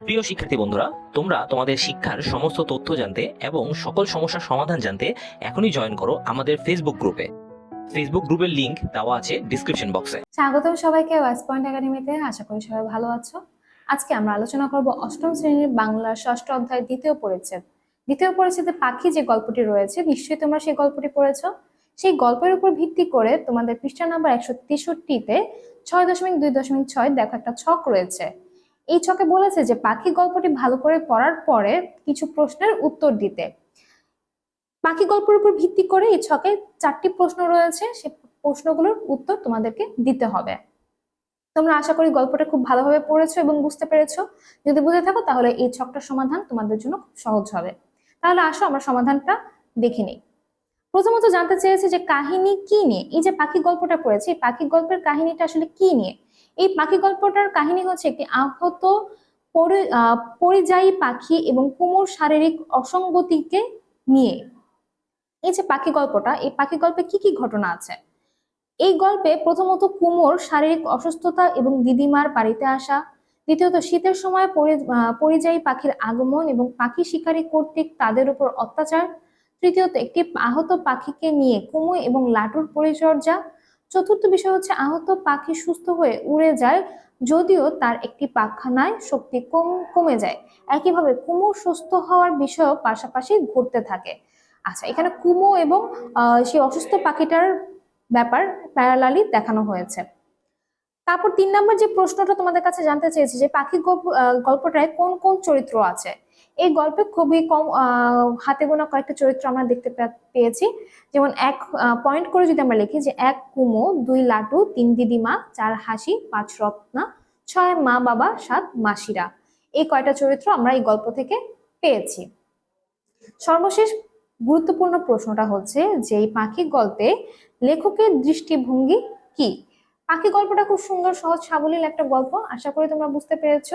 প্রিয় শিক্ষার্থী বন্ধুরা, তোমরা তোমাদের শিক্ষার সমস্ত তথ্য জানতে এবং সকল সমস্যার সমাধান জানতে এখনই জয়েন করো আমাদের ফেসবুক গ্রুপে ফেসবুক গ্রুপের লিংক দেওয়া আছে ডিসক্রিপশন বক্সে স্বাগতম সবাইকে ওয়েস্ট পয়েন্ট একাডেমিতে আশা করি সবাই ভালো আছো। আজকে আমরা আলোচনা করব অষ্টম শ্রেণির বাংলার ষষ্ঠ অধ্যায় দ্বিতীয় পরিচ্ছেদ। দ্বিতীয় পরিচ্ছেদে পাখি যে গল্পটি রয়েছে, নিশ্চয়ই তোমরা সেই গল্পটি পড়েছো। সেই গল্পের উপর ভিত্তি করে তোমাদের পৃষ্ঠা নাম্বার একশো তেষট্টিতে ছয় দশমিক দুই দশমিক ছয়, দেখো একটা ছক রয়েছে। এই ছকে বলেছে যে পাখি গল্পটি ভালো করে পড়ার পরে কিছু প্রশ্নের উত্তর দিতে। পাখি গল্পের উপর ভিত্তি করে এই ছকে চারটি প্রশ্ন রয়েছে, সে প্রশ্নগুলোর উত্তর তোমাদেরকে দিতে হবে। তোমরা আশা করি গল্পটা খুব ভালোভাবে পড়েছো এবং বুঝতে পেরেছ। যদি বুঝে থাকো তাহলে এই ছকটার সমাধান তোমাদের জন্য খুব সহজ হবে। তাহলে আসো, আমরা সমাধানটা দেখে নিই। প্রথমত জানতে চেয়েছে যে কাহিনী কি নিয়ে? এই যে পাখি গল্পটা পড়েছে, এই পাখি গল্পের কাহিনীটা আসলে কি নিয়ে? এই পাখি গল্পটার কাহিনী হচ্ছে একটি আহত পরি- আহ, পরিযায়ী পাখি এবং কুমোর শারীরিক অসঙ্গতিকে নিয়ে। এই যে পাখি গল্পটা এই পাখি গল্পে কি কি ঘটনা আছে? এই গল্পে প্রথমত কুমোর শারীরিক অসুস্থতা এবং দিদিমার বাড়িতে আসা দ্বিতীয়ত শীতের সময় পরিযায়ী পাখির আগমন এবং পাখি শিকারী কর্তৃক তাদের উপর অত্যাচার তৃতীয়ত একটি আহত পাখিকে নিয়ে কুমু এবং লাটুর পরিচর্যা চতুর্থ বিষয় হচ্ছে, আহত পাখি সুস্থ হয়ে উড়ে যায় যদিও তার একটি পাখানায় শক্তি কম, কমে যায়। একইভাবে কুমু সুস্থ হওয়ার বিষয়ও পাশাপাশি ঘটতে থাকে। আচ্ছা এখানে কুমো এবং সেই অসুস্থ পাখিটার ব্যাপার প্যারালালি দেখানো হয়েছে। তারপর তিন নম্বর যে প্রশ্নটা তোমাদের কাছে জানতে চেয়েছি, যে পাখি গল্প- গল্পটায় কোন কোন চরিত্র আছে? এই গল্পে খুবই কম হাতে গোনা কয়েকটা চরিত্র আমরা দেখতে পেয়েছি। যেমন এক পয়েন্ট করে যদি আমরা লিখি যে এক কুমো, দুই লাটু, তিন দিদিমা, চার হাসি, পাঁচ রত্না, ছয় মা বাবা, সাত মাসিরা। এই কয়টা চরিত্র আমরা এই গল্প থেকে পেয়েছি। সর্বশেষ গুরুত্বপূর্ণ প্রশ্নটা হচ্ছে যে এই পাখি গল্পে লেখকের দৃষ্টিভঙ্গি কি? পাখি গল্পটা খুব সুন্দর, সহজ, সাবলীল একটা গল্প, আশা করি তোমরা বুঝতে পেরেছ।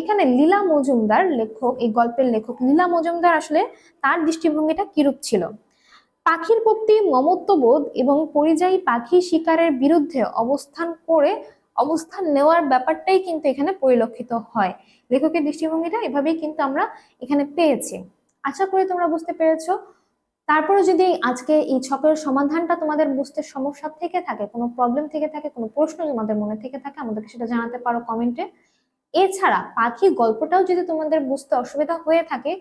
এখানে লীলা মজুমদার লেখক, এই গল্পের লেখক লীলা মজুমদার আসলে তার দৃষ্টিভঙ্গিটা কিরূপ ছিল? পাখির প্রতি মমত্ববোধ এবং পরিযায়ী পাখি শিকারের বিরুদ্ধে অবস্থান করে অবস্থান নেওয়ার ব্যাপারটাই কিন্তু এখানে পরিলক্ষিত হয়। লেখকের দৃষ্টিভঙ্গিটা এভাবেই কিন্তু আমরা এখানে পেয়েছি। আশা করি তোমরা বুঝতে পেরেছ। তারপরে যদি আজকে এই ছকের সমাধানটা তোমাদের বুঝতে সমস্যা থেকে থাকে, কোনো প্রবলেম থেকে থাকে, কোনো প্রশ্ন তোমাদের মনে থেকে থাকে, আমাদেরকে সেটা জানাতে পারো কমেন্টে এছাড়া পাখি গল্পটাও যদি তোমাদের বুঝতে অসুবিধা হয়ে থাকে,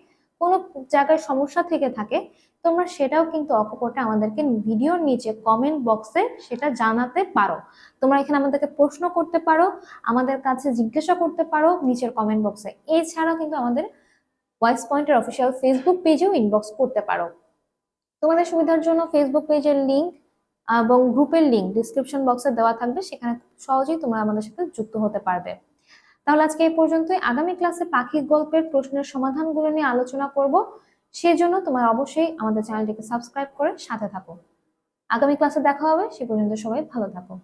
কোনো জায়গায় সমস্যা থেকে থাকে, তোমরা সেটাও কিন্তু অকপটে আমাদেরকে ভিডিওর নিচে কমেন্ট বক্সে সেটা জানাতে পারো। তোমরা এখানে আমাদেরকে প্রশ্ন করতে পারো, আমাদের কাছে জিজ্ঞাসা করতে পারো নিচের কমেন্ট বক্সে এছাড়াও কিন্তু আমাদের ভয়েস পয়েন্টের অফিসিয়াল ফেসবুক পেজেও ইনবক্স করতে পারো। তোমাদের সুবিধার জন্য ফেসবুক পেজের লিঙ্ক এবং গ্রুপের লিঙ্ক ডিসক্রিপশন বক্সে দেওয়া থাকবে। সেখানে খুব সহজেই তোমরা আমাদের সাথে যুক্ত হতে পারবে। তাহলে আজকে এই পর্যন্তই। আগামী ক্লাসে পাখি গল্পের প্রশ্নের সমাধানগুলো নিয়ে আলোচনা করব। সেজন্য তোমার অবশ্যই আমাদের চ্যানেলটিকে সাবস্ক্রাইব করে সাথে থাকো। আগামী ক্লাসে দেখা হবে। সে পর্যন্ত সবাই ভালো থাকো।